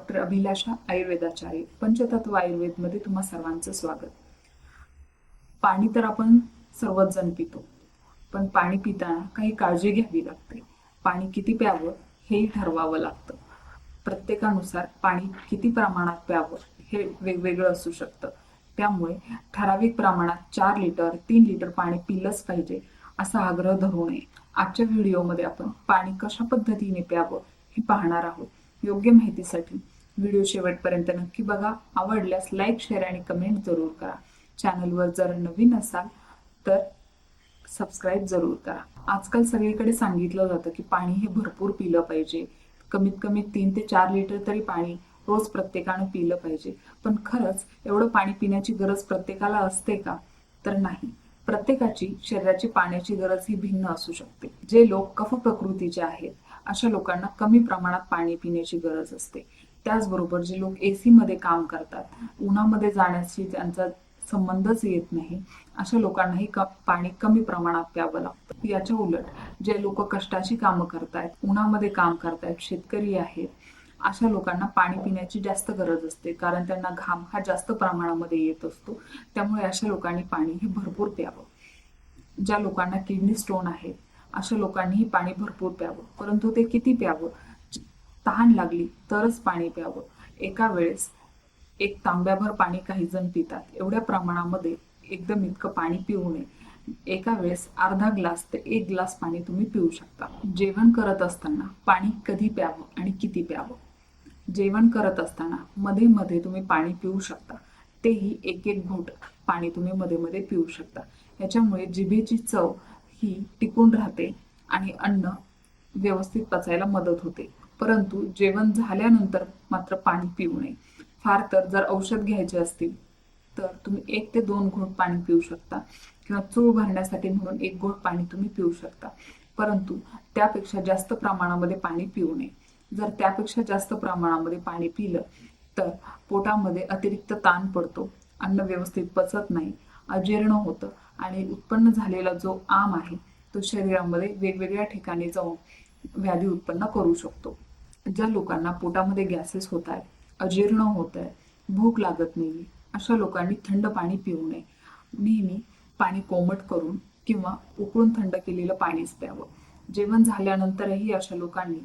Doctor अभिलाषा आयुर्वेदाचार्य पंचतत्व आयुर्वेदमध्ये तुम्हा सर्वांचं स्वागत. पाणी तर आपण सर्वच जण पितो पण पाणी पिताना काही काळजी घ्यावी लागते. पाणी किती प्यावं हेही ठरवावं लागतं. प्रत्येकानुसार पाणी किती प्रमाणात प्यावं हे वेगवेगळं असू शकतं. त्यामुळे ठराविक प्रमाणात चार लिटर तीन लिटर पाणी पिलंच पाहिजे असा आग्रह धरू नये. आजच्या व्हिडिओमध्ये आपण पाणी कशा पद्धतीने प्यावं हे पाहणार आहोत. योग्य माहितीसाठी व्हिडिओ शेवटपर्यंत नक्की बघा. आवडल्यास लाईक शेअर आणि कमेंट जरूर करा. चॅनलवर जर नवीन असाल तर सबस्क्राईब जरूर करा. आजकाल सगळीकडे सांगितलं जातं की पाणी हे भरपूर पिलं पाहिजे. कमीत कमी तीन ते चार लिटर तरी पाणी रोज प्रत्येकानं पिलं पाहिजे. पण खरंच एवढं पाणी पिण्याची गरज प्रत्येकाला असते का? तर नाही. प्रत्येकाची शरीराची पाण्याची गरज ही भिन्न असू शकते. जे लोक कफ प्रकृतीचे आहेत अशा लोकांना कमी प्रमाणात पाणी पिण्याची गरज असते. त्याचबरोबर जे लोक एसी मध्ये काम करतात उन्हामध्ये जाण्याशी त्यांचा संबंधच येत नाही अशा लोकांनाही क- पाणी कमी प्रमाणात प्यावं लागतं. याच्या उलट जे लोक कष्टाची कामं करतायत उन्हामध्ये काम करतायत शेतकरी आहेत अशा लोकांना पाणी पिण्याची जास्त गरज असते कारण त्यांना घाम हा जास्त प्रमाणामध्ये येत असतो त्यामुळे अशा लोकांनी पाणी हे भरपूर प्यावं. ज्या लोकांना किडनी स्टोन आहे अशा लोकांनीही पाणी भरपूर प्यावं परंतु ते किती प्यावं? तहान लागली तरच पाणी प्यावं. एका वेळेस एक तांब्याभर पाणी काही जण पितात. एवढ्या प्रमाणामध्ये एकदम इतकं पाणी पिऊ नये. एका वेळेस अर्धा ग्लास ते एक ग्लास पाणी तुम्ही पिऊ शकता. जेवण करत असताना पाणी कधी प्यावं आणि किती प्यावं? जेवण करत असताना मध्ये मध्ये तुम्ही पाणी पिऊ शकता. तेही एक एक घोट पाणी तुम्ही मध्ये मध्ये पिऊ शकता. याच्यामुळे जिभेची चव ही टिकून राहते आणि अन्न व्यवस्थित पचायला मदत होते. परंतु जेवण झाल्यानंतर मात्र पाणी पिऊ नये. फार तर जर औषध घ्यायचे असतील तर तुम्ही एक ते दोन घोट पाणी पिऊ शकता किंवा चूळ भरण्यासाठी म्हणून एक घोट पाणी तुम्ही पिऊ शकता. परंतु त्यापेक्षा जास्त प्रमाणामध्ये पाणी पिऊ नये. जर त्यापेक्षा जास्त प्रमाणामध्ये पाणी पिलं तर पोटामध्ये अतिरिक्त ताण पडतो अन्न व्यवस्थित पचत नाही अजीर्ण होतं आणि उत्पन्न झालेला जो आम आहे तो शरीरामध्ये वेगवेगळ्या ठिकाणी जाऊन व्याधी उत्पन्न करू शकतो. ज्या लोकांना पोटामध्ये गॅसेस होत आहेत अजीर्ण होत आहे भूक लागत नाही अशा लोकांनी थंड पाणी पिऊ नये. नेहमी पाणी कोमट करून किंवा उकळून थंड केलेलं पाणीच प्यावं. जेवण झाल्यानंतरही अशा लोकांनी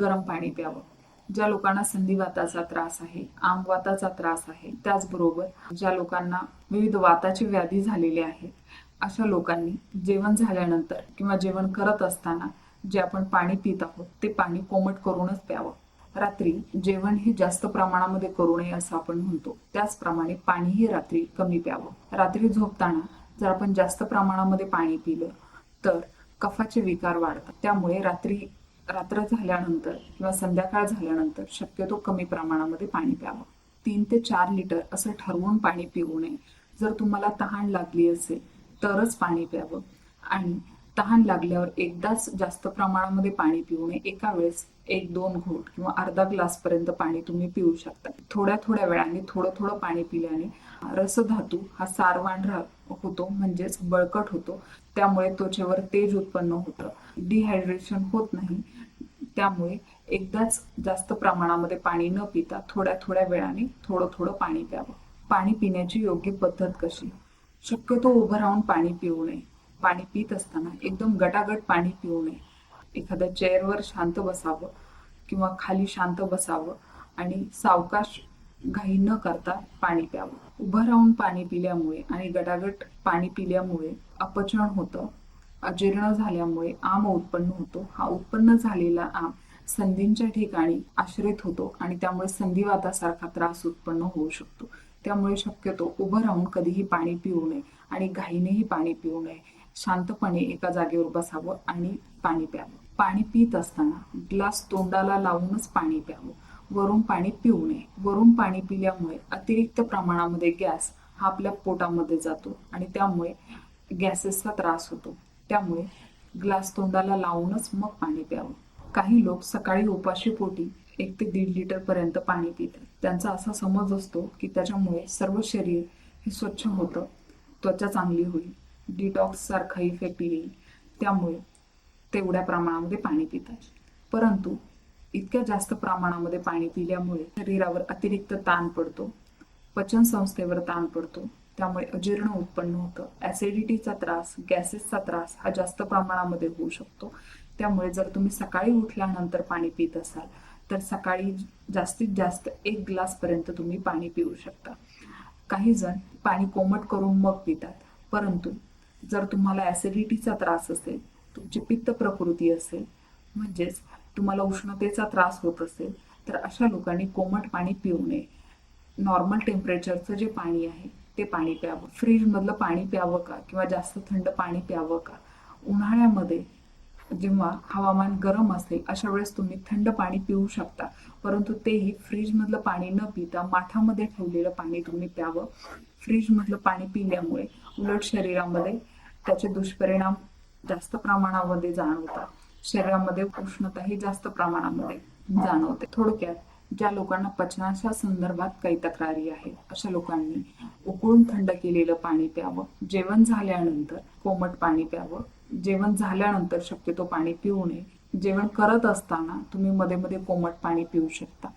गरम पाणी प्यावं. ज्या लोकांना संधिवाताचा त्रास आहे आमवाताचा त्रास आहे त्याचबरोबर ज्या लोकांना विविध वाताची व्याधी झालेली आहे अशा लोकांनी जेवण झाल्यानंतर किंवा जेवण करत असताना जे आपण पाणी पित आहोत ते पाणी कोमट करूनच प्यावं. रात्री जेवण हे जास्त प्रमाणामध्ये करू नये असं आपण म्हणतो. त्याचप्रमाणे पाणीही रात्री कमी प्यावं. रात्री झोपताना जर आपण जास्त प्रमाणामध्ये पाणी पिलं तर कफाचे विकार वाढतात. त्यामुळे रात्री रात्र झाल्यानंतर किंवा संध्याकाळ झाल्यानंतर शक्यतो कमी प्रमाणामध्ये पाणी प्यावं. तीन ते चार लिटर असं ठरवून पाणी पिऊ नये. जर तुम्हाला तहान लागली असेल तरच पाणी प्यावं. आणि तहान लागल्यावर एकदाच जास्त प्रमाणामध्ये पाणी पिऊ नये एका वेळेस एक दोन घोट किंवा अर्धा ग्लास पर्यंत पाणी तुम्ही पिऊ शकता. थोड्या थोड्या वेळाने थोडं थोडं पाणी पिल्याने रसधातू हा सारवान होतो म्हणजेच बळकट होतो. त्यामुळे त्वचेवर तेज उत्पन्न होतं. डिहायड्रेशन होत नाही. त्यामुळे एकदाच जास्त प्रमाणामध्ये पाणी न पिता थोड्या थोड्या वेळाने थोडं थोडं पाणी प्यावं. पाणी पिण्याची योग्य पद्धत कशी? शक्यतो उभं राहून पाणी पिऊ नये. पाणी पित असताना एकदम गटागट पाणी पिऊ नये. एखाद्या चेअरवर शांत बसावं किंवा खाली शांत बसावं आणि सावकाश घाई न करता पाणी प्यावं. उभं राहून पाणी पिल्यामुळे आणि गटागट पाणी पिल्यामुळे अपचन होतं अजीर्ण झाल्यामुळे आम उत्पन्न होतो. हा उत्पन्न झालेला आम संधींच्या ठिकाणी आश्रित होतो आणि त्यामुळे संधिवातासारखा त्रास उत्पन्न होऊ शकतो. त्यामुळे शक्यतो उभं राहून कधीही पाणी पिऊ नये आणि घाईनेही पाणी पिऊ नये. शांतपणे एका जागेवर बसावं आणि पाणी प्यावं. पाणी पित असताना ग्लास तोंडाला लावूनच पाणी प्यावं. वरून पाणी पिऊ नये. वरून पाणी पिल्यामुळे अतिरिक्त प्रमाणामध्ये गॅस हा आपल्या पोटामध्ये जातो आणि त्यामुळे गॅसेसचा त्रास होतो. त्यामुळे ग्लास तोंडाला लावूनच मग पाणी प्यावं. काही लोक सकाळी उपाशी पोटी एक ते दीड लिटर पर्यंत पाणी पितात. त्यांचा असा समज असतो की त्याच्यामुळे सर्व शरीर हे स्वच्छ होतं त्वचा चांगली होईल. डिटॉक्ससारखा इफेक्ट येईल. त्यामुळे तेवढ्या प्रमाणामध्ये पाणी पितात परंतु इतक्या जास्त प्रमाणामध्ये पाणी पिल्यामुळे शरीरावर अतिरिक्त ताण पडतो. पचन संस्थेवर ताण पडतो. त्यामुळे अजीर्ण उत्पन्न होतं. ऍसिडिटीचा त्रास गॅसेसचा त्रास हा जास्त प्रमाणामध्ये होऊ शकतो. त्यामुळे जर तुम्ही सकाळी उठल्यानंतर पाणी पित असाल तर सकाळी जास्तीत जास्त एक ग्लासपर्यंत तुम्ही पाणी पिऊ शकता. काही जण पाणी कोमट करून मग पितात. परंतु जर तुम्हाला ॲसिडिटीचा त्रास असेल तुमची पित्त प्रकृती असेल म्हणजेच तुम्हाला उष्णतेचा त्रास होत असेल तर अशा लोकांनी कोमट पाणी पिऊ नये. नॉर्मल टेम्परेचरचं जे पाणी आहे ते पाणी प्यावं. फ्रीजमधलं पाणी प्यावं का? किंवा जास्त थंड पाणी प्यावं का? उन्हाळ्यामध्ये जेव्हा हवामान गरम असेल अशा वेळेस तुम्ही थंड पाणी पिऊ शकता. परंतु तेही फ्रीजमधलं पाणी न पिता माठामध्ये ठेवलेलं पाणी तुम्ही प्यावं. फ्रीजमधलं पाणी पिल्यामुळे उलट शरीरामध्ये त्याचे दुष्परिणाम जास्त प्रमाणामध्ये जाणवतात. शरीरामध्ये उष्णताही जास्त प्रमाणामध्ये जाणवते. थोडक्यात ज्या लोकांना पचनाच्या संदर्भात काही तक्रारी आहेत अशा लोकांनी उकळून थंड केलेलं पाणी प्यावं जेवण झाल्यानंतर कोमट पाणी प्यावं जेवण झाल्यानंतर शक्यतो पाणी पिऊ नये. जेवण करत असताना तुम्ही मध्ये मध्ये कोमट पाणी पिऊ शकता.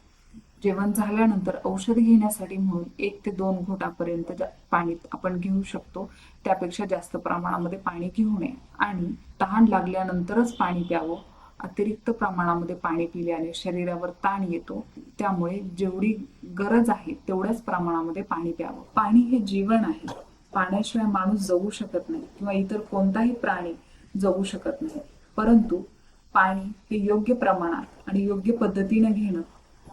जेवण झाल्यानंतर औषध घेण्यासाठी म्हणून एक ते दोन घोटापर्यंत पाणी आपण घेऊ शकतो त्यापेक्षा जास्त प्रमाणामध्ये पाणी घेऊ नये आणि तहान लागल्यानंतरच पाणी प्यावं. अतिरिक्त प्रमाणामध्ये पाणी पिल्याने शरीरावर ताण येतो. त्यामुळे जेवढी गरज आहे तेवढ्याच प्रमाणामध्ये पाणी प्यावं. पाणी हे जीवन आहे. पाण्याशिवाय माणूस जगू शकत नाही किंवा इतर कोणताही प्राणी जगू शकत नाही. परंतु पाणी हे योग्य प्रमाणात आणि योग्य पद्धतीने घेणं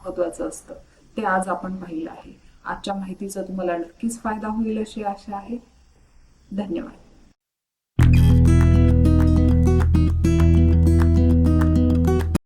महत्वाचं असतं. ते आज आपण पाहिलं आहे. आजच्या माहितीचा तुम्हाला नक्कीच फायदा होईल अशी आशा आहे. धन्यवाद.